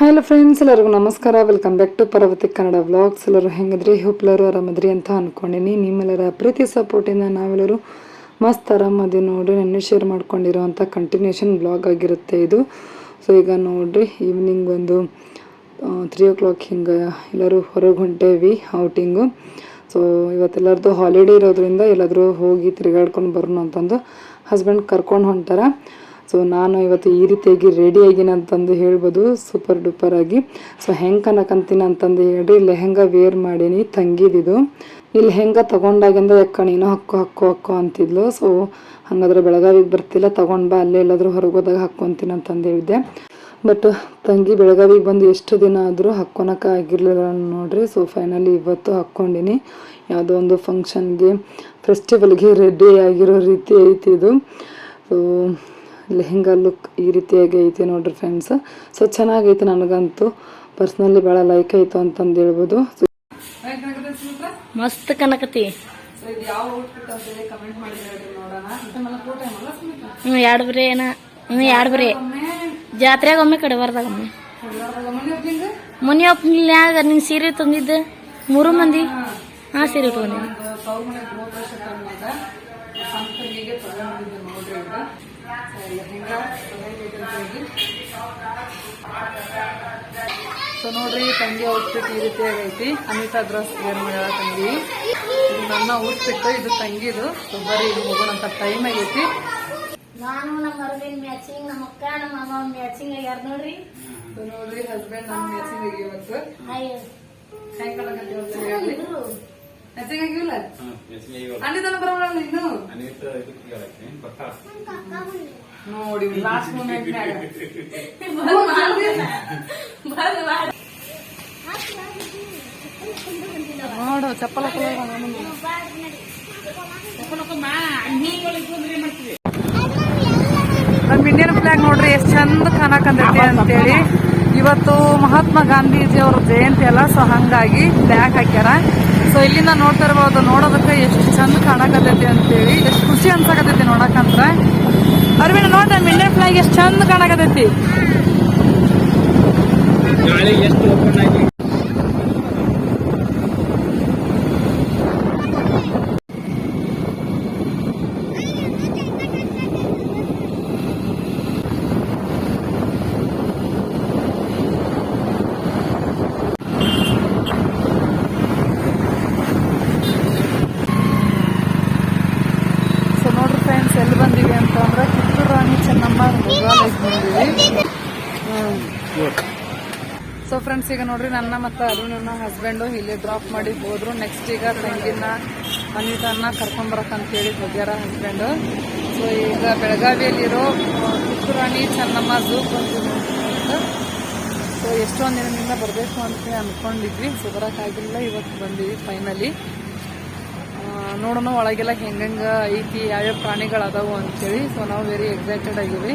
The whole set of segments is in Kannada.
ಹಲೋ ಫ್ರೆಂಡ್ಸ್ ಎಲ್ಲರಿಗೂ ನಮಸ್ಕಾರ. Welcome back to Parvati Kannada vlogs ಎಲ್ಲರೂ ಹೆಂಗಿದ್ರಿ? ಎಲ್ಲರೂ ಆರಾಮದ್ರಿ ಅಂತ ಅಂದ್ಕೊಂಡಿನಿ ನಿಮ್ಮೆಲ್ಲರ ಪ್ರೀತಿ ಸಪೋರ್ಟಿಂದ ನಾವೆಲ್ಲರೂ ಮಸ್ತ್ ಆರಾಮದಿ ನೋಡ್ರಿ. ನೆನ್ನೆ ಶೇರ್ ಮಾಡ್ಕೊಂಡಿರೋವಂಥ ಕಂಟಿನ್ಯೂಷನ್ ಬ್ಲಾಗ್ ಆಗಿರುತ್ತೆ ಇದು. ಸೊ ಈಗ ನೋಡಿರಿ ಈವ್ನಿಂಗ್ ಒಂದು ತ್ರೀ ಓ ಕ್ಲಾಕ್ ಹಿಂಗೆ ಎಲ್ಲರೂ ಹೊರಗೆ ಹೊಂಟೇವಿ ಔಟಿಂಗು ಸೊ ಇವತ್ತೆಲ್ಲರದ್ದು ಹಾಲಿಡೇ ಇರೋದ್ರಿಂದ ಎಲ್ಲಾದರೂ ಹೋಗಿ ತಿರುಗಾಡ್ಕೊಂಡು ಬರೋಣ ಅಂತಂದು ಹಸ್ಬೆಂಡ್ ಕರ್ಕೊಂಡು ಹೊಂಟಾರ. ಸೊ ನಾನು ಇವತ್ತು ಈ ರೀತಿಯಾಗಿ ರೆಡಿ ಆಗಿನ ಅಂತಂದು ಹೇಳ್ಬೋದು ಸೂಪರ್ ಡೂಪರ್ ಆಗಿ. ಸೊ ಹೆಂಗೆ ಕನಕಂತೀನಿ ಅಂತಂದು ಹೇಳಿ ಲೆಹಂಗಾ ವೇರ್ ಮಾಡೀನಿ, ತಂಗಿದಿದು. ಇಲ್ಲಿ ಹೆಂಗ ತಗೊಂಡಾಗಿಂದ ಯಾಕ ನೀನು ಹಕ್ಕು ಹಕ್ಕು ಹಕ್ಕು ಅಂತಿದ್ಲು? ಸೊ ಹಂಗಾದ್ರೆ ಬೆಳಗಾವಿಗೆ ಬರ್ತಿಲ್ಲ, ತಗೊಂಡ್ ಬಾ, ಅಲ್ಲೇ ಎಲ್ಲಾದ್ರೂ ಹೊರಗೋದಾಗ ಹಾಕ್ಕೊಂತೀನಿ ಅಂತಂದು ಹೇಳಿದ್ದೆ. ಬಟ್ ತಂಗಿ ಬೆಳಗಾವಿಗೆ ಬಂದು ಎಷ್ಟು ದಿನ ಆದರೂ ಹಾಕ್ಕೊಳಕ ಆಗಿರಲಿಲ್ಲ ನೋಡ್ರಿ. ಸೊ ಫೈನಲಿ ಇವತ್ತು ಹಾಕ್ಕೊಂಡಿನಿ. ಯಾವುದೋ ಒಂದು ಫಂಕ್ಷನ್ಗೆ ಫೆಸ್ಟಿವಲ್ಗೆ ರೆಡಿ ಆಗಿರೋ ರೀತಿ ಐತಿ ಇದು. ಸೊ ಲೆಹಂಗಾ ಲುಕ್ ಈ ರೀತಿಯಾಗಿ ಐತೆ ನೋಡ್ರಿ ಫ್ರೆಂಡ್ಸ್ ಸೊ ಚೆನ್ನಾಗೈತೆ ನನಗಂತೂ. ಪರ್ಸ್ನಲಿ ಭಾಳ ಲೈಕ್ ಆಯಿತು ಅಂತಂದು ಹೇಳ್ಬೋದು. ಮಸ್ತ್ ಕನಕತಿ ಹ್ಞೂ ಎರಡು ಬರೀ ಏನ? ಹ್ಞೂ ಎರಡು ಬರೀ. ಜಾತ್ರೆಗೆ ಒಮ್ಮೆ ಕಡೆ ಬರ್ದಾಗ ಒಮ್ಮೆ. ಮುನಿ ಒಪ್ಪನ್ಯಾಗ ನಿನ್ ಸೀರೆ ತಂದಿದ್ದು? ಮೂರು ಮಂದಿ? ಹಾ ಸೀರೆ ತಗೊಂಡಿ ಸೊ ನೋಡ್ರಿ ತಂಗಿ ಔಟ್ಫಿಟ್ ಈ ರೀತಿ ಆಗೈತಿ. ಅನಿತಾ ಡ್ರೆಸ್ ವೇರ್ ಮಾಡ್ಯಾಳ ತಂಗಿ? ಇದು ನನ್ನ ಔಟ್ಫಿಟ್ ಇದು ತಂಗಿದು. ಸೊ ಬರೀ ಇದು ಹೋಗೋಣಂತ ಟೈಮ್ ಆಗೈತಿ. ನಾನು ನಮ್ಮ ಅರವಿಂದ್ ಮ್ಯಾಚಿಂಗ್ ನಮ್ಮ ಅಕ್ಕ ನಮ್ಮ ಅಮ್ಮ ಮ್ಯಾಚಿಂಗ್ ಆಗ್ಯಾರ ನೋಡ್ರಿ. ಸೊ ನೋಡ್ರಿ ಹಸ್ಬೆಂಡ್ ನನ್ನ ಮ್ಯಾಚಿಂಗ್ ಆಗಿವತ್ತು ಸಾಯಂಕಾಲ ಮ್ಯಾಚಿಂಗ್ ಆಗಿಲ್ಲ? ಅನಿತಾನ ಬರೋಣ ಇನ್ನು? ನೋಡಿ ಲಾಸ್ಟ್ ಮೂಮೆಂಟ್ ನೋಡು ಚಪ್ಪಲ ನಮ್ಮ ಇಂಡಿಯನ್ ಫ್ಲಾಗ್ ನೋಡ್ರಿ ಎಷ್ಟು ಚಂದ ಕಾಣಕಂತೈತಿ ಅಂತೇಳಿ. ಇವತ್ತು ಮಹಾತ್ಮ ಗಾಂಧೀಜಿ ಅವ್ರ ಜಯಂತಿ ಅಲ್ಲ ಸೊ ಹಂಗಾಗಿ ಫ್ಲಾಗ್ ಹಾಕ್ಯಾರ. ಸೊ ಇಲ್ಲಿಂದ ನೋಡ್ತಾ ಇರ್ಬೋದು ನೋಡೋದಕ್ಕೆ ಎಷ್ಟು ಚಂದ ಕಾಣಕತೈತಿ ಅಂತೇಳಿ. ಎಷ್ಟು ಖುಷಿ ಅನ್ಸಕತೈತಿ ನೋಡಕಂತ್ರ ಅರವಿಂದ್ ನೋಡ್ರಿ ನಮ್ಮ ಇಂಡಿಯನ್ ಫ್ಲಾಗ್ ಎಷ್ಟು ಚಂದ ಕಾಣಕತೈತಿ ಗಾಳಿ ಎಷ್ಟು ಓಪನ್ ಆಗಿ ಸೊ ನೋಡ್ರಿ ಫ್ರೆಂಡ್ಸ್ ಎಲ್ಲಿ ಬಂದಿವಿ ಅಂತ ಅಂದ್ರೆ ಕಿತ್ತೂರು ರಾಣಿ ಚೆನ್ನಮ್ಮ ಮೃಗಾಲಯಕ್ಕೆ ಬಂದಿವಿ ಸೊ ಫ್ರೆಂಡ್ಸ್ ಈಗ ನೋಡ್ರಿ ನನ್ನ ಮತ್ತು ಅರುಣ್ ನನ್ನ ಹಸ್ಬೆಂಡು ಇಲ್ಲಿ ಡ್ರಾಪ್ ಮಾಡಿ ಹೋದ್ರು. ನೆಕ್ಸ್ಟ್ ಈಗ ತಂಗಿನ ಅನಿತನ್ನ ಕರ್ಕೊಂಬರಕ್ ಅಂತ ಹೇಳಿ ಹೋಗ್ಯಾರ ಹಸ್ಬೆಂಡು ಸೊ ಈಗ ಬೆಳಗಾವಿಯಲ್ಲಿರೋ ಕುಕ್ಕುರಾಣಿ ಚೆನ್ನಮ್ಮ ಝೂ ಬಂದಿವಿ ಸೊ ಎಷ್ಟೊಂದು ದಿನದಿಂದ ಬರಬೇಕು ಅಂತ ಅನ್ಕೊಂಡಿದ್ವಿ. ಸೊ ಬರೋಕ್ಕಾಗಿಲ್ಲ ಇವತ್ತು ಬಂದಿವಿ ಫೈನಲಿ ನೋಡೋಣ ಒಳಗೆಲ್ಲ ಹೆಂಗೆ ಐತಿ, ಯಾವ್ಯಾವ ಪ್ರಾಣಿಗಳು ಅದಾವು ಅಂತೇಳಿ. ಸೊ ನಾವು ವೆರಿ ಎಕ್ಸೈಟೆಡ್ ಆಗಿವಿ.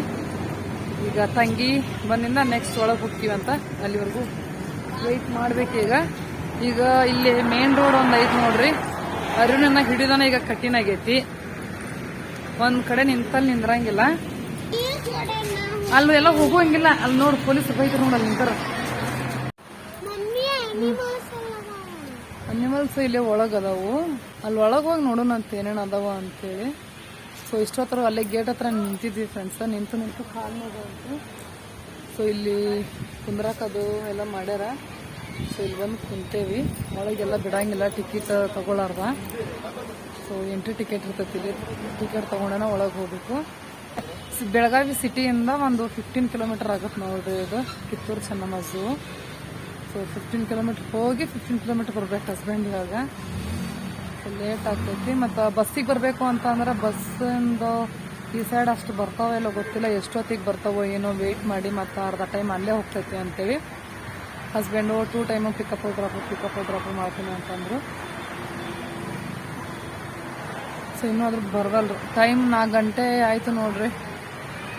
ಈಗ ತಂಗಿ ಬಂದಿಂದ ನೆಕ್ಸ್ಟ್ ಒಳಗೆ ಹೋಗ್ತೀವಿ ಅಂತ ಅಲ್ಲಿವರೆಗೂ ವೆಯ್ಟ್ ಮಾಡ್ಬೇಕೀಗ ಈಗ. ಇಲ್ಲಿ ಮೇನ್ ರೋಡ್ ಒಂದು ಐತಿ ನೋಡ್ರಿ. ಅರಿವಿನ ಹಿಡಿದನ ಈಗ ಕಠಿಣ ಆಗೈತಿ. ಒಂದ್ ಕಡೆ ನಿಂತಲ್ಲಿ ನಿಂದ್ರಂಗಿಲ್ಲ. ಅಲ್ಲಿ ಎಲ್ಲ ಹೋಗುವಂಗಿಲ್ಲ. ಅಲ್ಲಿ ನೋಡ್ ಪೊಲೀಸ್ ಬೈಕ್ ನೋಡಿ ಅಲ್ಲಿ ನಿಂತಾರ. ಅನಿಮಲ್ಸ್ ಇಲ್ಲಿ ಒಳಗೆ ಅದಾವು. ಅಲ್ಲಿ ಒಳಗೆ ಹೋಗಿ ನೋಡೋಣ ಅಂತ ಏನೇನು ಅದಾವ ಅಂತೇಳಿ. ಸೊ ಇಷ್ಟೊತ್ತರ ಅಲ್ಲೇ ಗೇಟ್ ಹತ್ರ ನಿಂತಿದ್ವಿ ಫ್ರೆಂಡ್ಸ್ ನಿಂತು ನಿಂತು ಕಾಲು ನೋಡೋದು ಸೊ ಇಲ್ಲಿ ಕುಂದ್ರಾಕದು ಎಲ್ಲ ಮಾಡ್ಯಾರ. ಸೊ ಇಲ್ಲಿ ಬಂದು ಕುಂತೇವಿ. ಒಳಗೆಲ್ಲ ಬಿಡಂಗಿಲ್ಲ ಟಿಕೆಟ್ ತಗೊಳಾರ್ದ. ಸೊ ಎಂಟ್ರಿ ಟಿಕೆಟ್ ಇರ್ತೈತಿ ಟಿಕೆಟ್ ತಗೊಂಡನ ಒಳಗೆ ಹೋಗ್ಬೇಕು. ಬೆಳಗಾವಿ ಸಿಟಿಯಿಂದ ಒಂದು ಫಿಫ್ಟೀನ್ ಕಿಲೋಮೀಟರ್ ಆಗುತ್ತೆ ನೋಡ್ರಿ ಇದು. Kittur Chennamma zoo so fifteen kilometre ಹೋಗಿ ಫಿಫ್ಟೀನ್ ಕಿಲೋಮೀಟರ್ ಬರ್ಬೇಕು ಹಸ್ಬೆಂಡ್ ಇವಾಗ. ಲೇಟ್ ಆಗ್ತೈತಿ. ಮತ್ತು ಬಸ್ಸಿಗೆ ಬರಬೇಕು ಅಂತ ಅಂದ್ರೆ ಬಸ್ಸಿಂದು ಈ ಸೈಡ್ ಅಷ್ಟು ಬರ್ತಾವೋ ಇಲ್ಲೋ ಗೊತ್ತಿಲ್ಲ. ಎಷ್ಟೊತ್ತಿಗೆ ಬರ್ತಾವೋ ಏನೋ ವೆಯ್ಟ್ ಮಾಡಿ ಮತ್ತು ಅರ್ಧ ಟೈಮ್ ಅಲ್ಲೇ ಹೋಗ್ತೈತಿ ಅಂತೇಳಿ husband two time pickup drop pickup drop ಮಾಡ್ತೀನಿ ಅಂತಂದರು ಸೊ ಇನ್ನೂ ಅದ್ರ ಬರವಲ್ರು ಟೈಮ್ ನಾಲ್ಕು ಗಂಟೆ ಆಯಿತು ನೋಡ್ರಿ.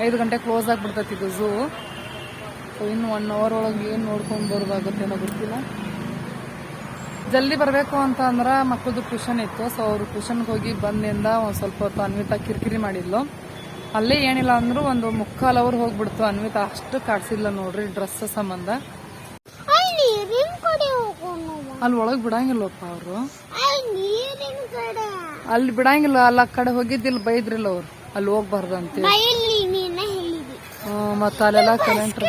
ಐದು ಗಂಟೆ ಕ್ಲೋಸ್ ಆಗಿಬಿಡ್ತೈತಿ ಇದು ಝೂ ಸೊ ಇನ್ನು ಒನ್ ಅವರ್ ಒಳಗೆ ಏನು ನೋಡ್ಕೊಂಡು ಬರೋದಾಗುತ್ತೇನೋ ಗೊತ್ತಿಲ್ಲ. ಜಲ್ದಿ ಬರಬೇಕು ಅಂತ ಅಂದ್ರೆ ಮಕ್ಕಳದು ಟ್ಯೂಷನ್ ಇತ್ತು. ಸೊ ಅವರು ಟ್ಯೂಷನ್ಗೆ ಹೋಗಿ ಬಂದಿಂದ ಒಂದು ಸ್ವಲ್ಪ ಹೊತ್ತು ಅನ್ವಿತ ಕಿರಿಕಿರಿ ಮಾಡಿದ್ಲು. ಅಲ್ಲೇ ಏನಿಲ್ಲ ಅಂದ್ರು ಒಂದು ಮುಕ್ಕಾಲ್ ಅವ್ರು ಹೋಗ್ಬಿಡ್ತು. ಅನ್ವಿತ ಅಷ್ಟು ಕಾಡ್ಸಿಲ್ಲ ನೋಡ್ರಿ ಡ್ರೆಸ್ ಸಂಬಂಧ. ಅಲ್ಲಿ ಒಳಗೆ ಬಿಡಂಗಿಲ್ಲಪ್ಪ ಅವರು. ಅಲ್ಲಿ ಬಿಡಂಗಿಲ್ಲ. ಅಲ್ಲಿ ಆ ಕಡೆ ಹೋಗಿದ್ದಿಲ್ಲ ಬೈದ್ರಿಲ್ಲ ಅವ್ರು. ಅಲ್ಲಿ ಹೋಗ್ಬಾರ್ದು ಅಂತೇಳಿ ಬಯಲಿ ನೀನ ಹೇಳಿದಿ. ಹ್ಮ್, ಮತ್ತ ಅಲ್ಲೆಲ್ಲ ಕಲೆಂಟ್ರ್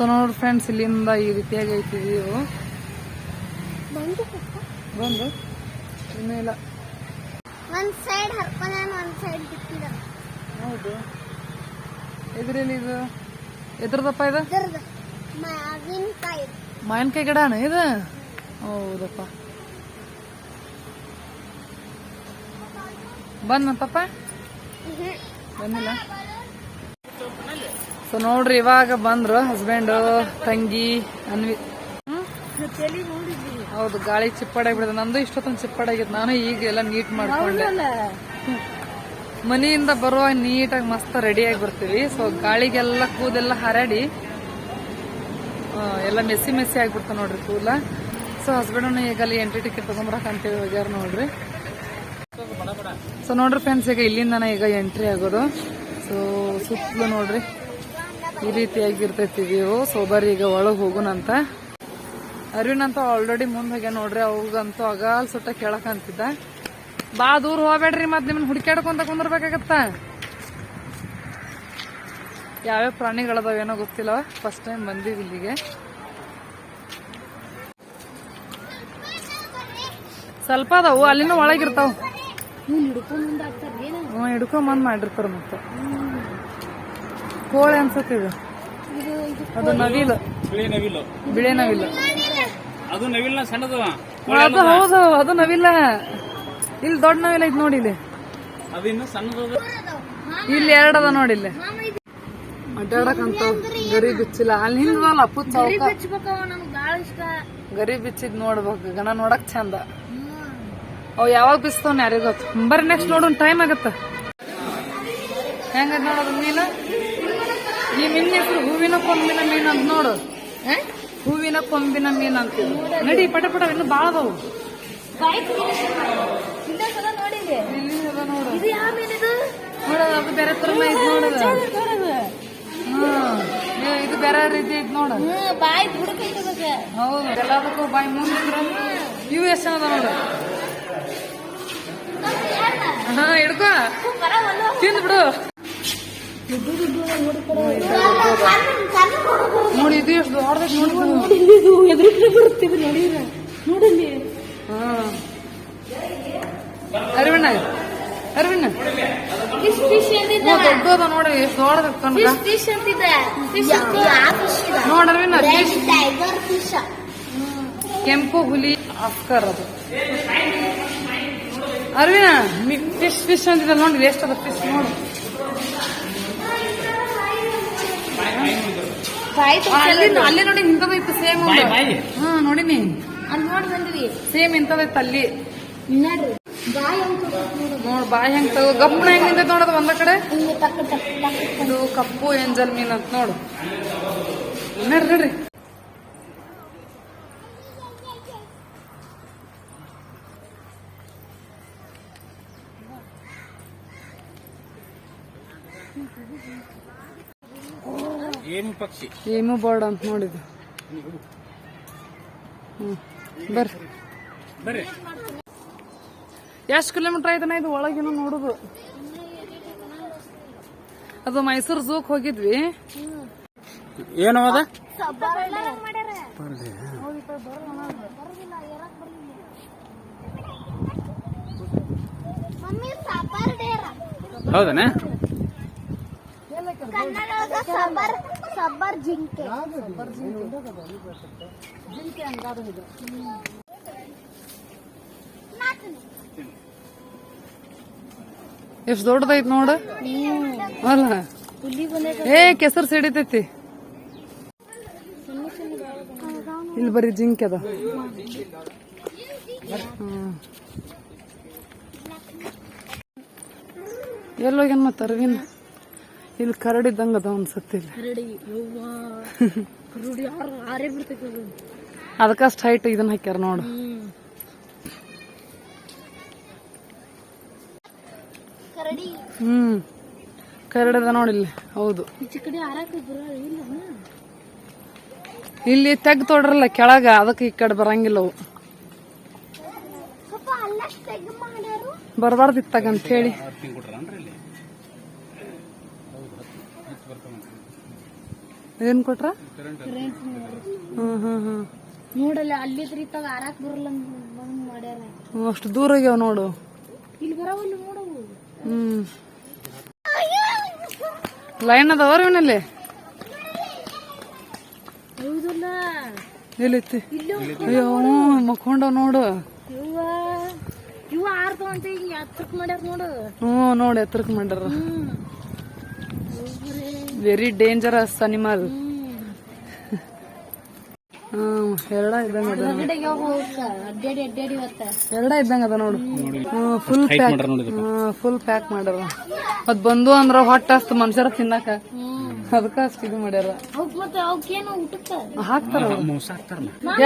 ಸೊ ನೋಡ್ರಿ ಫ್ರೆಂಡ್ಸ್ ಇಲ್ಲಿಂದ ಈ ರೀತಿಯಾಗಿ ಐತಿ ವ್ಯೂ ಬಂದು ಇನ್ನೂ ಇಲ್ಲ. ಒಂದ್ ಸೈಡ್ ಹರ್ಕೊಂಡ ಒಂದ್ ಸೈಡ್ ಬಿಟ್ಟಿದ ಹೌದು. ಎದ್ರಲ್ಲಿ ಇದು? ಎದ್ರದಪ್ಪ ಇದು? ಮಾವಿನಕಾಯಿ ಮಾವಿನಕಾಯಿ ಗಿಡನ ಇದು? ಹೌದಪ್ಪ. ಬಂದಂತಪ್ಪ ಬಂದಿಲ್ಲ? ಸೊ ನೋಡ್ರಿ ಇವಾಗ ಬಂದ್ರು ಹಸ್ಬೆಂಡ್ ತಂಗಿ ಅನ್ವಿ? ಹೌದು ಗಾಳಿ ಚಿಪ್ಪಾಡಾಗಿ ಬಿಡದ ನಂದು ಇಷ್ಟೊತ್ತೊಂದು ಚಿಪ್ಪಾಡಾಗಿತ್ತು. ನಾನು ಈಗ ಎಲ್ಲ ನೀಟ್ ಮಾಡ್ಕೊಂಡೆ. ಮನೆಯಿಂದ ಬರುವಾಗ ನೀಟಾಗಿ ಮಸ್ತ್ ರೆಡಿಯಾಗಿ ಬರ್ತೀವಿ. ಸೊ ಗಾಳಿಗೆಲ್ಲ ಕೂದೆಲ್ಲ ಹರಡಿ ಎಲ್ಲ ಮೆಸ್ಸಿ ಮೆಸ್ಸಿ ಆಗ್ಬಿಡ್ತಾವ ನೋಡ್ರಿ ಕೂದಲ. ಸೊ ಹಸ್ಬೆಂಡ್ ಈಗ ಅಲ್ಲಿ ಎಂಟ್ರಿ ಟಿಕೆಟ್ ತಗೊಂಬರಕ್ ಅಂತೇಳಿ ಹೋಗ್ಯಾರ ನೋಡ್ರಿ. ಸೊ ನೋಡ್ರಿ ಫ್ರೆಂಡ್ಸ್ ಈಗ ಇಲ್ಲಿಂದನ ಈಗ ಎಂಟ್ರಿ ಆಗೋದು. ಸೊ ಸುತ್ತಲೂ ನೋಡ್ರಿ. ಈ ರೀತಿಯಾಗಿ ಇರ್ತೈತಿ ವ್ಯೂ ಸೊ ಬರ್ರಿ ಈಗ ಒಳಗೆ ಹೋಗುನಂತ. ಅರವಿಂದ್ ಅಂತ ಆಲ್ರೆಡಿ ಮುಂದೆ ಹೋಗ್ಯ ನೋಡ್ರಿ. ಅವಾಗಂತೂ ಅಗಾಲ್ ಸುಟ್ಟ ಕೇಳಕ್ ಅಂತಿದ್ದ ಬಾ ದೂರ ಹೋಗ್ಬೇಡ್ರಿ ಮತ್ತೆ ನಿಮ್ಮನ್ನ ಹುಡುಕ್ಯಾಡ್ಕೊಂತ ಕುಂದಿರ್ಬೇಕಾಗತ್ತ? ಯಾವ್ಯಾವ ಪ್ರಾಣಿಗಳದಾವ ಏನೋ ಗೊತ್ತಿಲ್ಲ. ಫಸ್ಟ್ ಟೈಮ್ ಬಂದೀವಿ ಇಲ್ಲಿಗೆ. ಸ್ವಲ್ಪ ಅದಾವು ಅಲ್ಲಿನೂ ಒಳಗಿರ್ತಾವ ಹಿಡ್ಕೊಂಬಂದ್ ಮಾಡಿರ್ತಾರ ಮತ್ತೆ. ಕೋಳಿ ಅನ್ಸುತ್ತೆ ಇದು. ಅದು ನವಿಲು. ಬಿಳಿ ನವಿಲು. ಬಿಳಿ ನವಿಲು. ಅದು ನವಿಲ್ನ ಸಣ್ಣದು. ಅದು ಹೌದು ಅದು ನವಿಲ್ಲ ಇಲ್ಲಿ ದೊಡ್ಡ ನವಿಲ್ ಐತಿ ನೋಡಿ ಇಲ್ಲಿ. ಅದು ಇನ್ನು ಸಣ್ಣದು ಇಲ್ಲಿ ಎರಡದ ಅದ ನೋಡಿ ಇಲ್ಲಿ. ಅಡ್ಡಾಡಕಂತ ಗರಿ ಬಿಚ್ಚಿಲ್ಲ. ಅಲ್ಲಿ ಹಿಂದಲ್ಲ ಪುಚ್ಚ ಗರಿ ಬಿಚ್ಚಿದ್ ನೋಡ್ಬೇಕು ಗಣ ನೋಡಕ್ ಚಂದ. ಅವ್ ಯಾವಾಗ ಬಿಸ್ತವನ್ ಯಾರಿಗೊತ್ತು ಬರ್ರಿ ನೆಕ್ಸ್ಟ್ ನೋಡೋಣ ಟೈಮ್ ಆಗತ್ತ. ಹೆಂಗ ನೋಡೋದು ಮೀನು? ಈ ಮೀನ್ ಹೆಸರು ಹೂವಿನ ಕೊಂಬಿನ ಮೀನ್ ಅಂತ ನೋಡು. ಹೂವಿನ ಕೊಂಬಿನ ಮೀನ್ ಅಂತ ನಡಿ ಪಟ ಪಟ ಇನ್ನು ಬಾಳ ಅದಾವು. ನೋಡಿದೆ ಅದ ಇದು ಬೇರೆ ತರ ಐತಿ ನೋಡದ ಹ್ಮ್ ಏ, ಇದು ಬೇರೆ ರೀತಿ ಐತಿ ನೋಡ. ಹೌದು ಎಲ್ಲದಕ್ಕೂ ಬಾಯಿ ಮುಂದಿದ್ರ ಇವು ಎಷ್ಟು ಅದ ನೋಡು. ಹಾ ಹಿಡ್ಕೋ. ತಿಂದ್ ಬಿಡು ನೋಡಿ ಇದು ಎಷ್ಟು ದೊಡ್ಡದೈತಿ ನೋಡಿ ಹಾ ಅರವಿಣ ಅರವಿಣ ಫಿಶ್ ಫಿಶ್ ಅಂತಿದ್ದ ದೊಡ್ಡದ ನೋಡಿ ಎಷ್ಟು ದೊಡ್ಡದ ಕಣ್ಣ ಫಿಶ್ ಅಂತಿದ್ದ ಇದೆ ನೋಡ್ ಅರವಿಣ ರೆಡ್ ಟೈಗರ್ ಫಿಶ್ ಕೆಂಪು ಹುಲಿ ಅಕ್ಕರ್ ಅದು ಅರವಿನ ಫಿಶ್ ಫಿಶ್ ಅಂತಿದ್ದ ನೋಡಿ ಎಷ್ಟು ಅದ ಫಿಶ್ ನೋಡು. ಬಾಯಿ ಅಲ್ಲಿ ಅಲ್ಲಿ ನೋಡಿ ಇಂಥದೈತೆ ಸೇಮ್ ಬಾಯಿ ಬಾಯಿ ಹಾ ನೋಡಿನಿ ಅಲ್ಲಿ ನೋಡಿ ಬಂದಿವಿ. ಸೇಮ್ ಅಲ್ಲಿ. ನೋಡ್ರಿ ಬಾಯಿ ಅಂತ ನೋಡ್. ಬಾಯಿ ಹೆಂಗ್ ತಗೋ. ಗಪ್ಪನ ಹೆಂಗ್ ನಿಂತೈತೆ ನೋಡೋದು ಒಂದ ಕಡೆ? ಇದು ಕಪ್ಪು ಎಂಜಲ್ ಮೀನ್ ಅಂತ ನೋಡು. ನೋಡ್ರಿ ನಡ್ರಿ. ಏನು ಪಕ್ಷಿ? ಏಮು ಬೋರ್ಡ್ ಅಂತ ನೋಡಿದ್ದು. ಹ್ಮ್. ಬರ್ರಿ. ಬರ್ರಿ. ಎಷ್ಟು ಕಿಲೋಮೀಟರ್ ಆಯ್ತಾನ ಇದು ಒಳಗಿನ ನೋಡುದು? ಅದು ಮೈಸೂರು ಝೂಕ್ ಹೋಗಿದ್ವಿ. ಏನು ಅದ? ಮಮ್ಮಿ ಸಾಂಬಾರ್ ಜಿಂಕೆ. ಜಿಂಕೆ. ಸಾಂಬಾರ್ ಜಿಂಕೆ ಎಷ್ಟು ದೊಡ್ಡದೈತ್ ನೋಡು. ಅಲ್ಲ. ಏ ಕೆಸರು ಸಿಡಿತೈತಿ. ಇಲ್ಲಿ ಬರೀ ಜಿಂಕೆ ಅದ. ಎಲ್ಲೋಗ್ಯಾನ ಮತ್ತ ಅರವಿಂದ ಇಲ್ಲಿ ಕರಡಿದ್ದಂಗ ಅದ ಅನ್ಸತ್ತೆ ಇಲ್ಲಿ. ಅದಕ್ಕಷ್ಟು ಹೈಟ್ ಇದನ್ನ ಹಾಕ್ಯಾರ ನೋಡು. ಕರಡಿ. ಹ್ಮ್. ಕರಡದ ನೋಡಿಲ್ಲಿ ಹೌದು. ಇಲ್ಲ ಇಲ್ಲಿ ತೆಗ್ ತೊಡ್ರಲ್ಲ ಕೆಳಗ ಅದಕ್ಕೆ ಈ ಕಡೆ ಬರಂಗಿಲ್ಲ ಅವು. ಬರಬಾರ್ದಿತ್ತಾಗ ತೆಗ್ ಮಾಡ್ಯಾರು. ಬರಬಾರ್ದು ಇತ್ತಾಗ ಅಂತ ಹೇಳಿ ಹತ್ತು ಕೊಟ್ರನ್ರಿ ಇಲ್ಲಿ ಏನ್ ಕೊಟ್ರ? ಹ್ಮ್ ಹ್ಮ್ ಹ್ಮ್. ನೋಡಲ್ಲ ಅಲ್ಲಿದ್ರಿ ಇತ್ತಾಗ ಆರಾಕ್ ಬರಲ್ಲ ಬಂದ್ ಮಾಡ್ಯಾರ. ಅಷ್ಟು ದೂರ ಆಗ್ಯಾವ ನೋಡು. ಇಲ್ಲಿ ಬರವಲ್ಲ ನೋಡವು ಹ್ಮ್. ಲೈನ್ ಅದಾವ ಇವನಲ್ಲಿ? ಹೌದಲ್ಲ? ಎಲ್ಲೈತಿ ಅಯ್ಯೋ ಮಕ್ಕೊಂಡ ನೋಡು. ಇವ ಯುವ ಆರ್ದು ಅಂತ ಹಿಂಗ ಎತ್ತರಕ್ ಮಾಡ್ಯಾರ ನೋಡು. ಹ್ಮ್ ನೋಡಿ ಎತ್ತರಕ್ ಮಾಡ್ಯಾರ. Very dangerous animal hmm. ಎರಡ ಇದ್ದಂಗ ಎರಡ ಇದ್ದಂಗ ಅದ ನೋಡು. ಫುಲ್ ಪ್ಯಾಕ್ ಫುಲ್ ಪ್ಯಾಕ್ ಮಾಡ್ಯಾರ. ಅದ್ ಬಂದು ಅಂದ್ರ ಹೊಟ್ಟ ಅಷ್ಟು ಮನುಷ್ಯರ ತಿನ್ನಾಕ. ಅದಕ್ಕ ಅಷ್ಟ ಇದು ಮಾಡ್ಯಾರ. ಹಾಕ್ತಾರ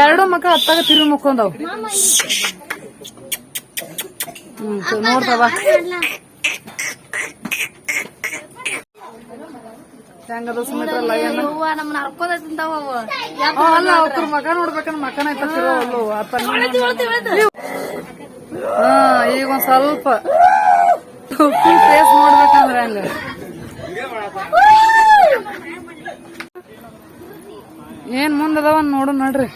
ಎರಡು ಮಕ್ಕ ಹತ್ತಾಗ ತಿರುಗಿ ಮುಕ್ಕೊಂಡವ್. ನೋಡ್ತಾವ. ಹೆಂಗದ ಸುಮಿತ್ರ ಲಯನ್? ಅವ್ವ ನಮ್ಮನ್ನ ಹರ್ಕೋದ ತಿಂತಾವ ಅವ ಆ, ಅಲ್ಲ ಅವ್ರ ಮಕ ನೋಡ್ಬೇಕಂದ್ರ ಮಕನ ಐತಲ್ಲೋ ಹಾ ಈಗ ಒಂದ್ ಸ್ವಲ್ಪ ನೋಡ್ಬೇಕಂದ್ರೆ ಫೇಸ್ ನೋಡ್ಬೇಕಂದ್ರ ಹಂಗ? ಏನ್ ಮುಂದದವ ನೋಡು ನೋಡ್ರಿ.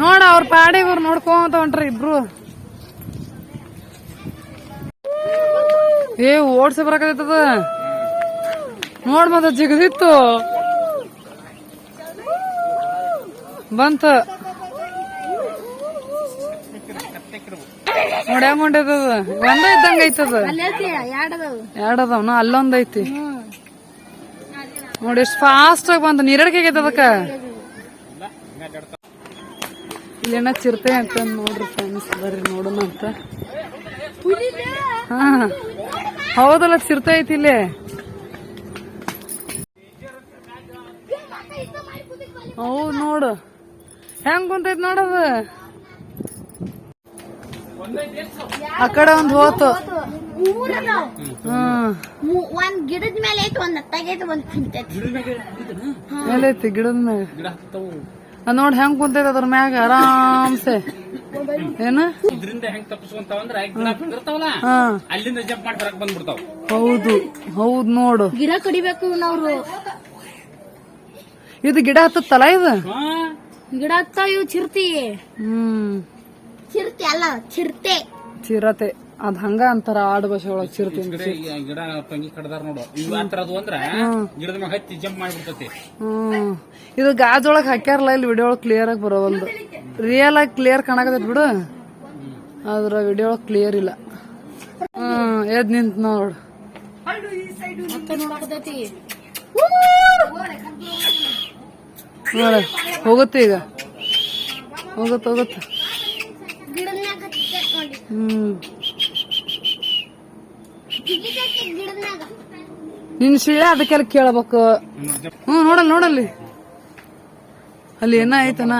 ನೋಡ ಅವ್ರ ಪಾಡಿಗೆ ಅವ್ರು ನೋಡ್ಕೊಂತ ಹೊಂಟ್ರಿ ಇಬ್ರು. ಏ ಓಡ್ಸಿ ಬರಕತ್ತದ? ನೋಡ್ ಮತ್ತ ಜಿಗದಿತ್ತು. ಬಂತ. ನೋಡಿ ಹೆಂಗ್ ಹೊಂಟದ ಒಂದ ಇದ್ದಂಗ ಐತದ ಅಲ್ಲಿ ಐತಿ ಎರಡದವು ಎರಡ್ ಅಲ್ಲೊಂದ್ ಐತಿ. ನೋಡಿ ಎಷ್ಟು ಫಾಸ್ಟ್ ಆಗಿ ಬಂತ. ನೀರಡಿಕೆ ಆಗೈತೆ ಅದಕ್ಕ? ಇಲ್ಲೇನ ಚಿರತೆ ಅಂತ ನೋಡ್ರಿ ಫ್ರೆಂಡ್ಸ್ ಬರ್ರಿ ನೋಡೋಣ ಅಂತ. ಹಾ. ಹೌದಲ್ಲ ಚಿರತೆ ಐತಿ ಇಲ್ಲಿ. ಹೌದ್ ನೋಡು. ಹೆಂಗ್ ಕುಂತೈತ್ ನೋಡದು ಆ ಕಡೆ ಒಂದ್ ಹೋತು. ಒಂದ್ ಗಿಡದ ಮೇಲೆ ಐತಿ ಒಂದ್ ಹತ್ತಾಗೈತಿ ಒಂದ್ ಕುಂತೈತಿ. ಎಲ್ಲೈತಿ ಗಿಡದ ಮ್ಯಾಗ? ಗಿಡ ಹತ್ತವು. ಅದ್ ನೋಡ್ ಹೆಂಗ್ ಕುಂತೈತಿ ಅದ್ರ ಮ್ಯಾಗ? ಆರಾಮ್ಸೆ. ಏನ? ಇದ್ರಿಂದ ಹೆಂಗ್ ಅಲ್ಲಿಂದ ಜಂಪ್ ಮಾಡಿ ಹೊರಗ್ ಬಂದ್ಬಿಡ್ತಾವ. ಹೌದು. ಹೌದ್ ನೋಡು. ಗಿಡ ಕಡಿಬೇಕು ಅವ್ರು ಇದು ಗಿಡ ಹತ್ತತ್ತಲ್ಲ ಇದು? ಹಾ ಗಿಡ ಹತ್ತ ಇವು ಚಿರ್ತಿ. ಹ್ಮ್. ಚಿರ್ತಿ ಅಲ್ಲ ಚಿರ್ತೆ. ಚಿರತೆ. ಅದ್ ಹಂಗ ಅಂತಾರ ಆಡು ಭಾಷೆ ಒಳಗ್ ಚಿರತೆ ಅಂತ. ಗಿಡ ಈ ಗಿಡ ತಂಗಿ ಕಡ್ದಾರ ನೋಡು. ಇವ್ ಅದು ಅಂದ್ರ ಗಿಡದ ಮ್ಯಾಗ ಹತ್ತಿ ಜಂಪ್ ಮಾಡಿಬಿಡ್ತತಿ. ಹ್ಮ್. ಇದು ಗಾಜ್ ಒಳಗ್ ಹಾಕ್ಯಾರಲ್ಲ ಇಲ್ಲಿ ವಿಡಿಯೋ ಒಳಗ್ ಕ್ಲಿಯರ್ ಆಗಿ ಬರೋವಲ್ದು ರಿಯಲ್ ಆಗಿ ಕ್ಲಿಯರ್ ಕಾಣಕತ್ತೈತಿ ಬಿಡು. ಅದ್ರ ವಿಡಿಯೋ ಒಳಗ್ ಕ್ಲಿಯರ್ ಇಲ್ಲ. ಹ್ಮ್ ಎದ್ ನಿಂತ ನೋಡ್. ಮತ್ತೆ ನೋಡಕತೈತಿ ನೋಡ. ಹೋಗುತ್ತೆ ಈಗ. ಹೋಗುತ್ತೆ ಹೋಗುತ್ತೆ. ಹ್ಞೂ ನೋಡಿ ಹ್ಮ್. ಗಿಡದ್ನಾಗ ನಿನ್ ಶಿಳೆ ಅದಕ್ಕೆಲ್ಲ ಕೇಳಬೇಕು? ಹ್ಮ್ ನೋಡಲ್, ನೋಡಲ್ಲಿ. ಅಲ್ಲಿ ಏನ ಐತನ?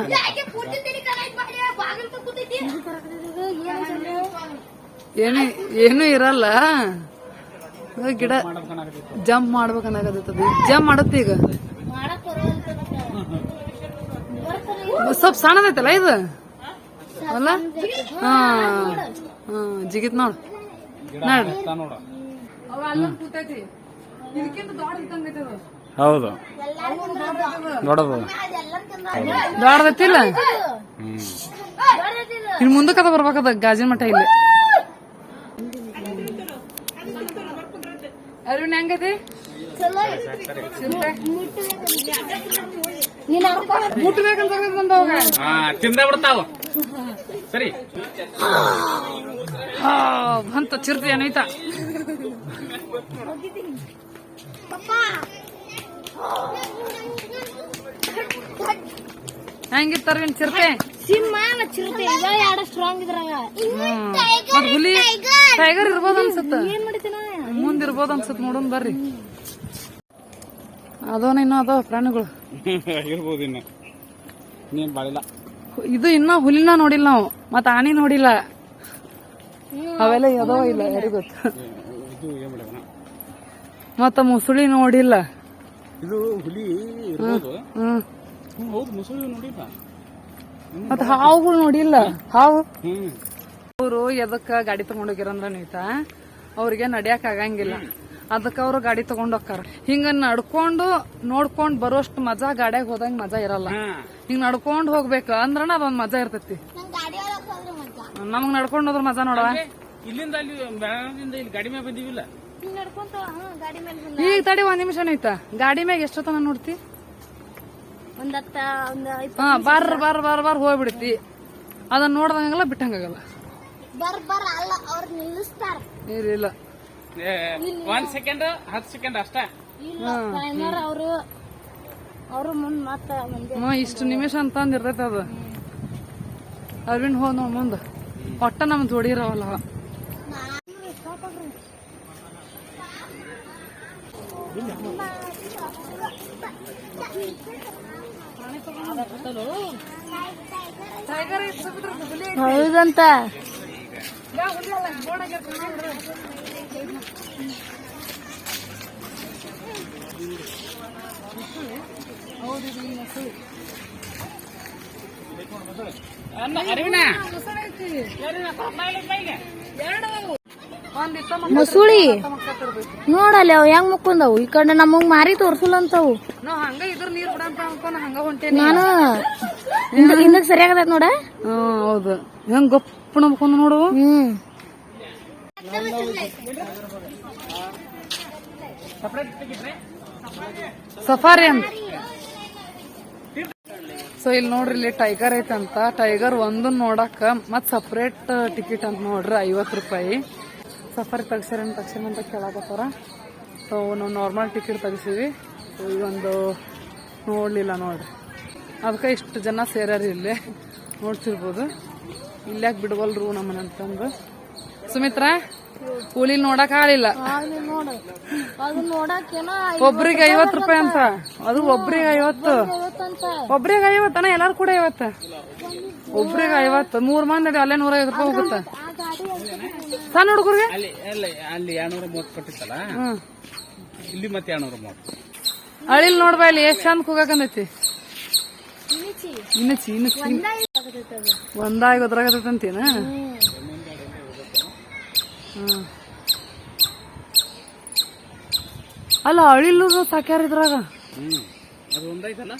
ಏನು ಏನು ಇರಲ್ಲ. ಗಿಡ. ಜಂಪ್ ಮಾಡ್ಬೇಕನ್ನಾಗತ್ತದ ಜಂಪ್ ಮಾಡುತ್ತೆ ಈಗ. ಸ್ವಲ್ಪ ಸಣ್ಣದೈತಲ್ಲ ಇದು? ಅಲ್ಲ? ಹಾ. ಹಾ ಜಿಗಿತ್ ನೋಡ್. ಹೌದು. ನೋಡೋದು ದೊಡ್ಡದೈತಿಲ್ಲ? ಇನ್ ಮುಂದಕ್ಕದ ಬರ್ಬೇಕದ ಗಾಜಿನ ಮಠ ಇಲ್ಲಿ. ಅರುಣ್ ಹೆಂಗೈತಿ ಮುಟ್ಬೇಕಂತ ಬಂದವಾಗ ಹಾ ತಿಂದ ಬಿಡ್ತಾವ. ಸರಿ. ಬಂತ ಚಿರ್ತಿ ಏನೈತ? ಹೆಂಗಿತ್ತ ಅರವಿಂದ್ ಚಿರತೆ? ಚಿರತೆ ಎರಡು ಸ್ಟ್ರಾಂಗ್ ಇದ್ರಾಗ. ಹುಲಿ ಟೈಗರ್ ಇರ್ಬೋದ ಅನ್ಸತ್ತ. ಏನ್ ಮಾಡಿತಿನ ಮುಂದ್ ಇರ್ಬೋದ ಅನ್ಸತ್ ನೋಡೋಣ ಬರ್ರಿ. ಅದೋನ ಇನ್ನ ಅದಾವ ಪ್ರಾಣಿಗಳು. ಇರ್ಬೋದು ಇನ್ನ. ನೀನ್ ಬಾಳಿಲ್ಲ. ಇದು ಇನ್ನ ಹುಲಿನ ನೋಡಿಲ್ಲ ನಾವು ಮತ್ತ ಆನೆ ನೋಡಿಲ್ಲ. ಅವೆಲ್ಲ ಯಾವುದೋ ಇಲ್ಲ ಯಾರಿಗ್ ಗೊತ್ತು. ಮತ್ತ ಮುಸುಳಿ ನೋಡಿಲ್ಲ. ಇದು ಹುಲಿ ಹೌದು ಮುಸುಳಿ ನೋಡಿಲ್ಲ. ಮತ್ತ ಹಾವುಗಳು ನೋಡಿಲ್ಲ. ಹಾವು? ಅವರು ಎದಕ್ಕ ಗಾಡಿ ತಗೊಂಡೋಗಿರಂದ್ರ ನೀತ? ಅವ್ರಿಗೆ ನಡಿಯಕ್ ಆಗಂಗಿಲ್ಲ. ಅದಕ್ಕ ಅವ್ರು ಗಾಡಿ ತಗೊಂಡ್ ಹೋಗ್ತಾರ. ಹಿಂಗ ನಡ್ಕೊಂಡು ನೋಡ್ಕೊಂಡ್ ಬರೋಷ್ಟು ಮಜಾ ಗಾಡಿಯಾಗ ಹೋದಂಗ ಮಜಾ ಇರಲ್ಲ. ಹಿಂಗ್ ನಡ್ಕೊಂಡ್ ಹೋಗ್ಬೇಕು ಅಂದ್ರನ ಅದೊಂದ್ ಮಜಾ ಇರ್ತೈತಿ. ನಮಗ್ ನಡ್ಕೊಂಡ್ ಹೋದ್ರ ಮಜಾ ನೋಡವ. ಇಲ್ಲಿಂದ ಅಲ್ಲಿ ಇಲ್ಲಿ ಗಾಡಿ ಮೇಲೆ ಬಂದಿವಿಲ್ಲ? ಹಿಂಗ್ ನಡ್ಕೊಂತ ಗಾಡಿ ಮೇಲೆ ಬಂದ. ಈಗ ತಡಿ ಒಂದ್ ನಿಮಿಷ ಐತ ಗಾಡಿ ಮ್ಯಾಗ ಎಷ್ಟೊತ್ತನ ನೋಡ್ತಿ? ಹಾ ಬಾರ್ ಬಾರ್ ಬಾರ್ ಬಾರ್ ಹೋಗ್ಬಿಡ್ತಿ. ಅದನ್ನ ನೋಡ್ದಂಗಲ್ಲ ಬಿಟ್ಟಂಗಾಗಲ್ಲ ಬರ್ ಬರ್ ಅಲ್ಲ ಅವ್ರ ನಿಲ್ಲಿಸ್ತಾರ. ಇಲ್ಲ. ಒಂದ್ ಸೆಕೆಂಡ್ ಹತ್ತು ಸೆಕೆಂಡ್ ಅಷ್ಟೇ. ಇಲ್ಲ ಟೈಮರ್ ಅವರು ಅವರು ಮುಂದ್ ಮತ್ತ ಹ್ಮ್ ಇಷ್ಟು ನಿಮಿಷ ಅಂತ ಇರ್ತೈತೆ ಅದು. ಅರವಿಂದ್ ಹೋದ್ ನೋಡ್ ಮುಂದ. ಒಟ್ಟ ನಮ್ ಜೋಡಿ ಇರವಲ್ಲ. ಹೌದಂತ. ಮಸೂಳಿ ನೋಡಲ್ಲ ಅವ್ ಹೆಂಗ್ ಮುಕ್ಕೊಂಡವು ಈ ಕಡೆ ನಮಗ್ ಮಾರಿ ತೋರ್ಸಲ್ಲ ಅಂತವು. ನಾವ್ ಹಂಗ ಇದ್ರ ನೀರ್ ಬಿಡಂತ ಅನ್ಕೊಂಡ್ ಹಂಗ ಹೊಂಟೇನಿ. ನಾನು ಹಿಂದಕ್ ಸರಿಯಾಗದ ನೋಡ? ಹ್ಮ್ ಹೌದು. ಹೆಂಗ್ ಗೊಪ್ಪ ನಂಬ್ಕೊಂಡ್ ನೋಡು. ಹ್ಮ್. ಸಫಾರಿ ಅಂತ. ಸೊ ಇಲ್ಲಿ ನೋಡ್ರಿ, ಇಲ್ಲಿ ಟೈಗರ್ ಐತಂತ. ಟೈಗರ್ ಒಂದನ್ ನೋಡಾಕ ಮತ್ ಸಪ್ರೇಟ್ ಟಿಕೆಟ್ ಅಂತ ನೋಡ್ರಿ ಐವತ್ ರೂಪಾಯಿ. ಸಫಾರಿ ತಗ್ಸ್ಯಾರ ತಕ್ಷಣ ಅಂತ ಕೇಳಾಕತ್ತಾರ ಸೊ ನಾವು ನಾರ್ಮಲ್ ಟಿಕೆಟ್ ತಗ್ಸಿವಿ ಇದೊಂದು ನೋಡ್ಲಿಲ್ಲ ನೋಡ್ರಿ. ಅದಕ್ಕೆ ಇಷ್ಟು ಜನ ಸೇರ್ಯಾರ ಇಲ್ಲಿ. ನೋಡ್ತಿರ್ಬೋದು ಇಲ್ಲಾಕ್ ಬಿಡವಲ್ರು ನಮ್ಮನೆ ಅಂತಂದು. ಸುಮಿತ್ರ ಕೂಲಿ ನೋಡಕ್ ಆಗಲಿಲ್ಲ. ನೋಡು. ಅದು ನೋಡಾಕೇನೋ ಒಬ್ರಿಗೆ ಐವತ್ ರೂಪಾಯಿ ಅಂತ. ಅದು ಒಬ್ರಿಗೆ ಐವತ್ತು. ಒಬ್ರಿಗೆ ಐವತ್ತನ ಎಲ್ಲಾರು ಕೂಡ ಐವತ್ತ. ಒಬ್ರಿಗೆ ಐವತ್ತು ಮೂರ್ ಮಂದಿ ಅಲ್ಲೇ ನೂರ ಐವತ್ತು ರೂಪಾಯಿ ಹೋಗುತ್ತ. ಆ ಗಾಡಿ ಸಣ್ಣ ಹುಡುಗರಿಗೆ? ಅಲ್ಲಿ ಅಲ್ಲಿ ಅಲ್ಲಿ ಎರಡ್ನೂರ ಮೂವತ್ತು ಕೊಟ್ಟಿತ್ತಲ್ಲ? ಇಲ್ಲಿ ಮತ್ತೆ ಎರಡ್ನೂರ ಮೂವತ್ತು. ಅಳಿಲ್ ನೋಡ್ಬಾ ಇಲ್ಲಿ ಎಷ್ಟ್ ಚಂದ ಕೂಗಾಕಂದೈತಿ. ಇನ್ನಚಿ. ಇನ್ನಚಿ ಒಂದಾಗಿ ಅಲ್ಲ ಅಳಿಲು ಸಾಕ್ಯಾರ ಇದ್ರಾಗ? ಅದು ಒಂದೈತಲ್ಲ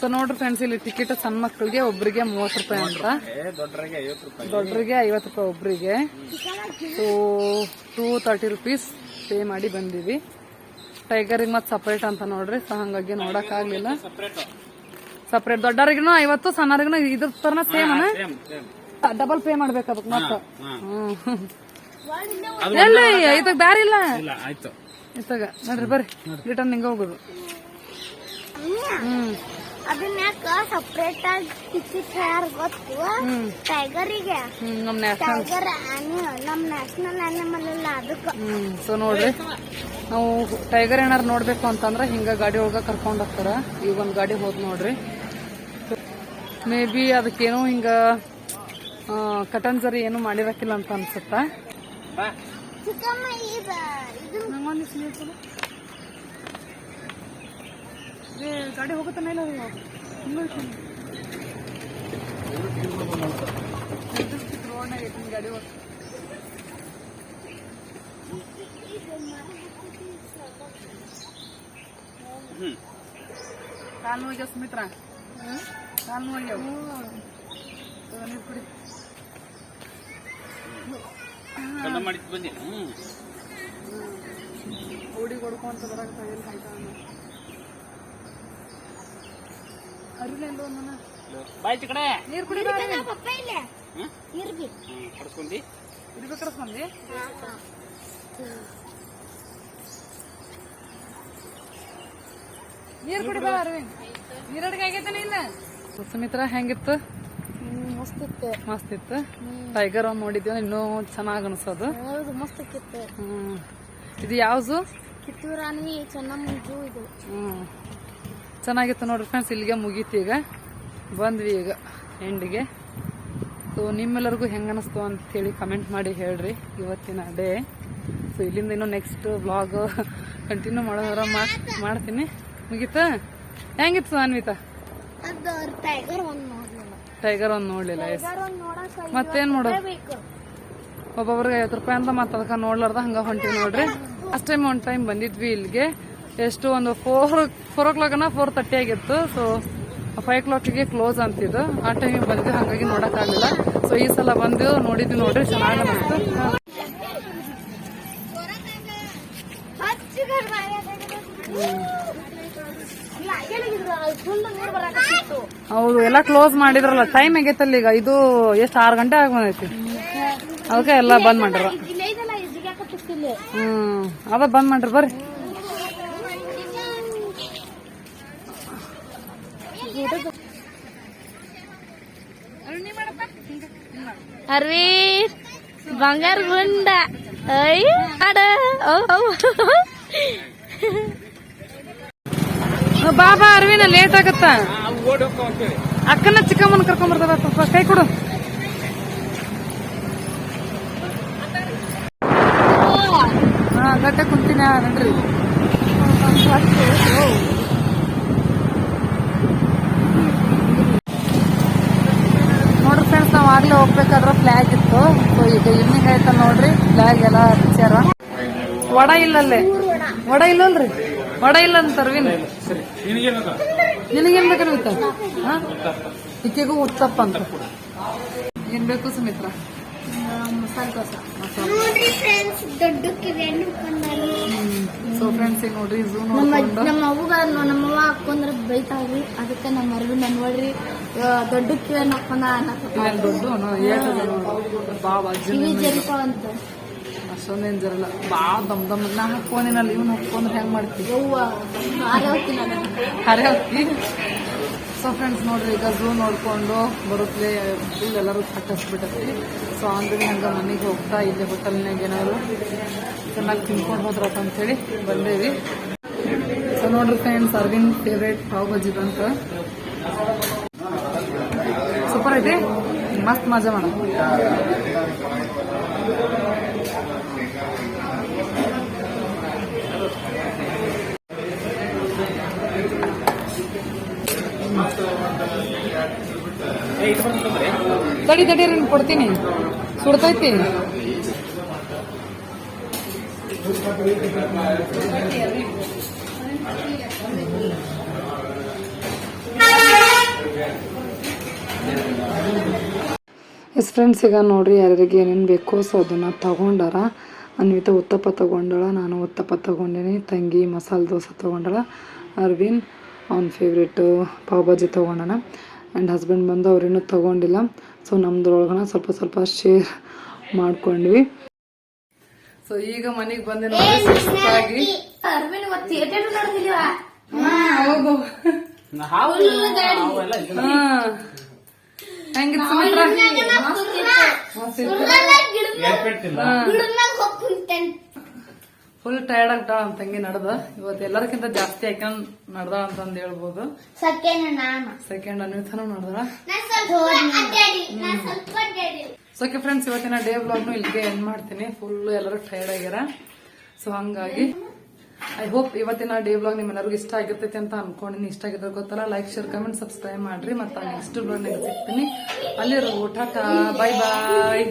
ಸೊ ನೋಡ್ರಿ ಫ್ರೆಂಡ್ಸ್ ಇಲ್ಲಿ ಟಿಕೆಟ್ ಸಣ್ಣ ಮಕ್ಕಳಿಗೆ ಒಬ್ಬರಿಗೆ ಮೂವತ್ತು ರೂಪಾಯಿ ಅಂತ. ದೊಡ್ಡರಿಗೆ ಐವತ್ತು ರೂಪಾಯಿ. ಒಬ್ಬರಿಗೆ ಒಬ್ರಿಗೆ. So two thirty rupees pay ಮಾಡಿ ಬಂದೀವಿ. ಟೈಗರಿಗೆ ಮತ್ತೆ ಸಪ್ರೇಟ್ ಅಂತ ನೋಡ್ರಿ ಸೊ ಹಂಗಾಗಿ ನೋಡಕ್ ಆಗ್ಲಿಲ್ಲ. ಸಪ್ರೇಟ್ ದೊಡ್ಡರಿಗೂ ಐವತ್ತು ಸಣ್ಣರಿಗೂ ಇದ್ರ ತರನ ಸೇಮ್ ಡಬಲ್ ಪೇ ಮಾಡ್ಬೇಕು ಅದಕ್ಕೆ ಮತ್ತೆ. ದಾರಿ ಇಲ್ಲ. ಇಲ್ಲ ಆಯ್ತು. ಇತ್ತಾಗ ನೋಡ್ರಿ ಬರ್ರಿ. ರಿಟರ್ನ್ ಹಿಂಗ ಹೋಗೋದು. ಹ್ಮ್. ಸಪ್ರೇಟ್ ಆಗಿ ಟಿಕೆಟ್ ಯಾರು ಗೊತ್ತು? ಟೈಗರಿಗೆ hmm national tiger national animal ಅಲ್ಲ ಅದಕ್ಕ. ಸೊ ನೋಡ್ರಿ. ನಾವು ಟೈಗರ್ ಏನಾರು ನೋಡ್ಬೇಕು ಅಂತಂದ್ರೆ ಹಿಂಗ ಗಾಡಿ ಒಳಗ ಕರ್ಕೊಂಡ್ ಹೋಗ್ತಾರ. ಈಗ ಒಂದ್ ಗಾಡಿ ಹೋದ್ ನೋಡ್ರಿ. ಮೇ ಬಿ ಅದಕ್ಕೇನೋ ಹಿಂಗ ಕಟನ್ ಜರಿ ಏನು ಮಾಡಿರಕ್ಕಿಲ್ಲ ಅಂತ ಅನ್ಸುತ್ತ? ಬಾ ಚಿಕ್ಕಮ್ಮ ಇದು ಇದು ಗಾಡಿ ಹೋಗುತ್ತಾನೆ ಇಲ್ಲ ಅದು? ಇನ್ನೂ ಐತಿ. ರೋಡ್ನಾಗ ಐತಿ ಗಾಡಿ ಹೋಗ್- ಹ್ಮ್ ಕಾಲ್ ನೋಗ್ಯಾವ ಸುಮಿತ್ರ? ಕಾಲ್ ನೋಗ್ಯಾವ ತಗೋ ನೀರ್ ಕುಡಿ. ಕಳ್ಳ ಬಂದಿ ಹೊಡ್ಕೊಂತ ಎಲ್ಲಿ ಬಾಯ್ತಿ ಕಡೆ ನೀರ್ ಪಪ್ಪ ಇಲ್ಲ? ಕಡ್ಸ್ಕೊಂಡಿ ನೀರ್ ಕುಡಿ ಬಾ ಅರವಿಂದ್. ನೀರಡಿಗೆ ಆಗೈತಾನೆ ಇಲ್ಲ ಸುಮಿತ್ರ ಹೆಂಗಿತ್ತು? ಮಸ್ತ್ ಇತ್ತು. ಮಸ್ತ್ ಇತ್ತು. ಟೈಗರ್ ಒಂದ್ ನೋಡಿದ್ವಿ ಇನ್ನೂ ಚೆನ್ನಾಗಿ ಅನ್ಸೋದು. ಹೌದು ಮಸ್ತ್ ಇತ್ತು ಹ್ಮ್. ಇದು ಯಾವ್ದು ಕಿತ್ತೂರಾನಿ ಚೆನ್ನಮ್ಮ ಜೂ ಇದು. ಹ್ಮ್. ಚೆನ್ನಾಗಿತ್ತು ನೋಡ್ರಿ ಫ್ರೆಂಡ್ಸ್ ಇಲ್ಲಿಗೆ ಮುಗೀತು ಈಗ. ಬಂದ್ವಿ ಈಗ ಎಂಡಿಗೆ ಸೊ ಸೊ ನಿಮ್ಮೆಲ್ಲರಿಗೂ ಹೆಂಗೆ ಅನಿಸ್ತು ಅಂತೇಳಿ ಕಮೆಂಟ್ ಮಾಡಿ ಹೇಳ್ರಿ ಇವತ್ತಿನ ಡೇ ಸೊ ಇಲ್ಲಿಂದ ಇನ್ನೂ ನೆಕ್ಸ್ಟ್ ಬ್ಲಾಗ್ ಕಂಟಿನ್ಯೂ ಮಾಡೋದ್ರ ಮಾಡ್ತೀನಿ. ಮುಗೀತಾ? ಹೆಂಗಿತ್ತು ಅನ್ವಿತಾ? ಟೈಗರ್ ಒಂದ್ ನೋಡ್ಲಿಲ್ಲ ಮತ್ತೇನ್ ಮಾಡೋದು? ಒಬ್ಬೊಬ್ರಿಗೆ ಐವತ್ತು ರೂಪಾಯಿ ಅಂತ ಮತ್ತ ಅದಕ್ಕೆ ನೋಡ್ಲಾರ್ದ ಹಂಗ ಹೊಂಟಿವಿ ನೋಡ್ರಿ. ಫಸ್ಟ್ ಟೈಮ್ ಒಂದ್ ಟೈಮ್ ಬಂದಿದ್ವಿ ಇಲ್ಲಿಗೆ. ಎಷ್ಟು ಒಂದು ಫೋರ್ ಫೋರ್ ಓ ಕ್ಲಾಕ್ನ ಫೋರ್ ತರ್ಟಿ ಆಗಿತ್ತು. ಸೊ ಫೈವ್ ಕ್ಲಾಕಿಗೆ ಕ್ಲೋಸ್ ಅಂತಿದ್ದು. ಆ ಟೈಮಿಗೆ ಬಂದಿದ್ವಿ ಹಾಗಾಗಿ ಆಗಿಲ್ಲ ಸೊ ಈ ಸಲ ಬಂದು ನೋಡಿದ್ವಿ ನೋಡ್ರಿ ಚೆನ್ನಾಗಿ ಅನಿಸ್ತು ಹೌದು ಎಲ್ಲ ಕ್ಲೋಸ್ ಮಾಡಿದ್ರಲ್ಲ ಟೈಮ್ ಆಗೈತಲ್ಲ ಈಗ? ಇದು ಎಷ್ಟು ಆರು ಗಂಟೆ ಆಗಿ ಬಂದೈತಿ ಅದಕ್ಕೆ ಎಲ್ಲ ಬಂದ್ ಮಾಡ್ರ ಹ್ಮ್ ಅದ ಬಂದ್ ಮಾಡ್ರಿ ಬರ್ರಿ. ಅರ್ವಿ ಬಂಗಾರ ಗುಂಡ. ಐ ಅಡ ಓ ಓ. ಬಾ ಬಾ ಅರವಿನ ಲೇಟ್ ಆಗತ್ತ ಅಕ್ಕನ ಚಿಕ್ಕಮ್ಮನ ಕರ್ಕೊಂಡ್ ಬರ್ತಾರ ಸ್ವಲ್ಪ ಕೈ ಕೊಡು. ಹಾ ಗಟ್ಟೆ ಕುಂತಿನ ನಡ್ರಿ. ನೋಡ್ರಿ ಫ್ರೆಂಡ್ಸ್ ನಾವು ಆಗ್ಲೇ ಹೋಗ್ಬೇಕಾದ್ರ ಫ್ಲಾಗ್ ಇತ್ತು. ಸೊ ಈಗ ಈವ್ನಿಂಗ್ ಆಯ್ತಲ್ಲ ನೋಡ್ರಿ ಫ್ಲಾಗ್ ಎಲ್ಲ ಹಚ್ಚಾರ ವಡ ಇಲ್ಲಲ್ಲೇ. ವಡ ಇಲ್ಲಲ್ರಿ? ವಡ ಇಲ್ಲ ಅಂತ ನಿನಗೇನ್ ಬೇಕು ಇಕ್ಕಿಗೂ ಉತ್ತಪ್ಪ? ಅಂತ. ಏನ್ ಬೇಕು ಸುಮಿತ್ರ? ದೊಡ್ಡ ಸೊ ಫ್ರೆಂಡ್ಸ್ ಈಗ ನೋಡ್ರಿ ಝೂ ನಮ್ಮ ಅವ್ಗ ನಮ್ಮವ್ವ ಹಾಕೊಂಡ್ರ ಬೈತಾವ್ರಿ. ಅದಕ್ಕೆ ನಮ್ಮ ಅರ್ವಿ ನನ್ ನೋಡ್ರಿ ದೊಡ್ಡ ಕಿವಿಯನ್ನು ಹಾಕೊಂಡ ದೊಡ್ಡ ಕಿವಿ ಜರಿಪ ಅಂತ ಅಷ್ಟೊಂದೇನ್ ಜರಲ್ಲ ಭಾಳ ದಮ್ ದಮ್ ನಾ ಹಾಕೋನಿನಲ್ಲಿ ಇವನು ಹಾಕೊಂಡ್ರೆ ಹೆಂಗ್ ಮಾಡ್ತೀವಿ ಹಾರೆ ಹೋಗ್ತಿ ಸೊ ಫ್ರೆಂಡ್ಸ್ ನೋಡ್ರಿ ಈಗ ಝೂ ನೋಡ್ಕೊಂಡು ಬರುತ್ತಲೇ ಇಲ್ಲೆಲ್ಲರೂ ಎಲ್ಲರೂ ಕಟ್ಟಿಸ್ಬಿಟ್ಟೈತಿ ಸೊ ಅಂದ್ರೆ ಹಂಗ ಮನೆಗೆ ಹೋಗ್ತಾ ಇಲ್ಲಿ ಹೋಟೆಲ್ನಾಗ ಏನಾದ್ರು. ಚೆನ್ನಾಗಿ ತಿನ್ಕೊಂಡು ಹೋದ್ರಪ್ಪ ಅಂತೇಳಿ ಬಂದೇವಿ. ಸೊ ನೋಡ್ರಿ ಫ್ರೆಂಡ್ಸ್ ಅರವಿಂದ್ ಫೇವ್ರೇಟ್ ಪಾವ್ ಬಜ್ಜಿ ಬಂತು. ಸೂಪರ್ ಐತಿ? ಮಸ್ತ್ ಮಜಾ ಮಾಡ. ತಡಿ ತಡಿ, ನಾನು ಕೊಡ್ತೀನಿ. ಸುಡ್ತೈತಿ. ಎಸ್ ಫ್ರೆಂಡ್ಸ್, ಈಗ ನೋಡ್ರಿ ಯಾರ್ಯಾರಿಗೆ ಏನೇನು ಬೇಕೋ, ಸೊ ಅದನ್ನು ತಗೊಂಡಾರ. ಅನ್ವಿತ ಉತ್ತಪ್ಪ ತಗೊಂಡಳ, ನಾನು ಉತ್ತಪ್ಪ ತಗೊಂಡೇನಿ. ತಂಗಿ ಮಸಾಲೆ ದೋಸೆ ತಗೊಂಡಳ. ಅರ್ವಿನ್ ಅವ್ನ ಫೇವ್ರೇಟು ಪಾವ್ ಭಾಜಿ ತೊಗೊಂಡಣ ಆ್ಯಂಡ್ ಹಸ್ಬೆಂಡ್ ಬಂದು ಅವ್ರೇನು ತಗೊಂಡಿಲ್ಲ. ಸೊ ನಮ್ದ್ರೊಳಗನ ಸ್ವಲ್ಪ ಸ್ವಲ್ಪ ಶೇರ್ ಮಾಡ್ಕೊಂಡ್ವಿ. ಸೊ ಈಗ ಮನೆಗೆ ಬಂದೆ ಸುಸ್ತಾಗಿ. ಹೆಂಗಿತ್ತು ಫುಲ್ ಟೈರ್ಡ್ ಆಗ್ತಾಳ ನಮ್ಮ ತಂಗಿ ನಡ್ದ. ಇವತ್ತು ಎಲ್ಲರಿಗಿಂತ ಜಾಸ್ತಿ ಹಾಕೊಂಡ್ ನಡ್ದಾಳ ಅಂತಂದ್ ಹೇಳ್ಬೋದು. ನಾನು ಸೆಕೆಂಡ್ ಅನ್ವಿತಾನು ನಡ್ದಾಳ. ನಾನು ನಾನು ಸೊ ಓಕೆ ಫ್ರೆಂಡ್ಸ್ ಇವತ್ತಿನ ಡೇ ಬ್ಲಾಗ್ನು ಇಲ್ಲಿಗೆ ಎಂಡ್ ಮಾಡ್ತೀನಿ. ಫುಲ್ ಎಲ್ಲರೂ ಟೈರ್ಡ್ ಆಗ್ಯಾರ ಸೊ ಹಂಗಾಗಿ ಐ ಹೋಪ್ ಇವತ್ತಿನ ಡೇ ಬ್ಲಾಗ್ ನಿಮ್ಮೆಲ್ಲರಿಗೂ ಇಷ್ಟ ಆಗಿರ್ತೈತಿ ಅಂತ ಅನ್ಕೊಂಡಿನಿ. ಇಷ್ಟ ಆಗಿದ್ರೆ ಗೊತ್ತಲ್ಲ ಲೈಕ್ ಶೇರ್ ಕಮೆಂಟ್ ಸಬ್ಸ್ಕ್ರೈಬ್ ಮಾಡ್ರಿ. ಮತ್ತೆ ನೆಕ್ಸ್ಟ್ ಬ್ಲಾಗ್ ಸಿಗ್ತೀನಿ. ಅಲ್ಲಿರೋ ಟಾಟಾ ಬಾಯ್ ಬಾಯ್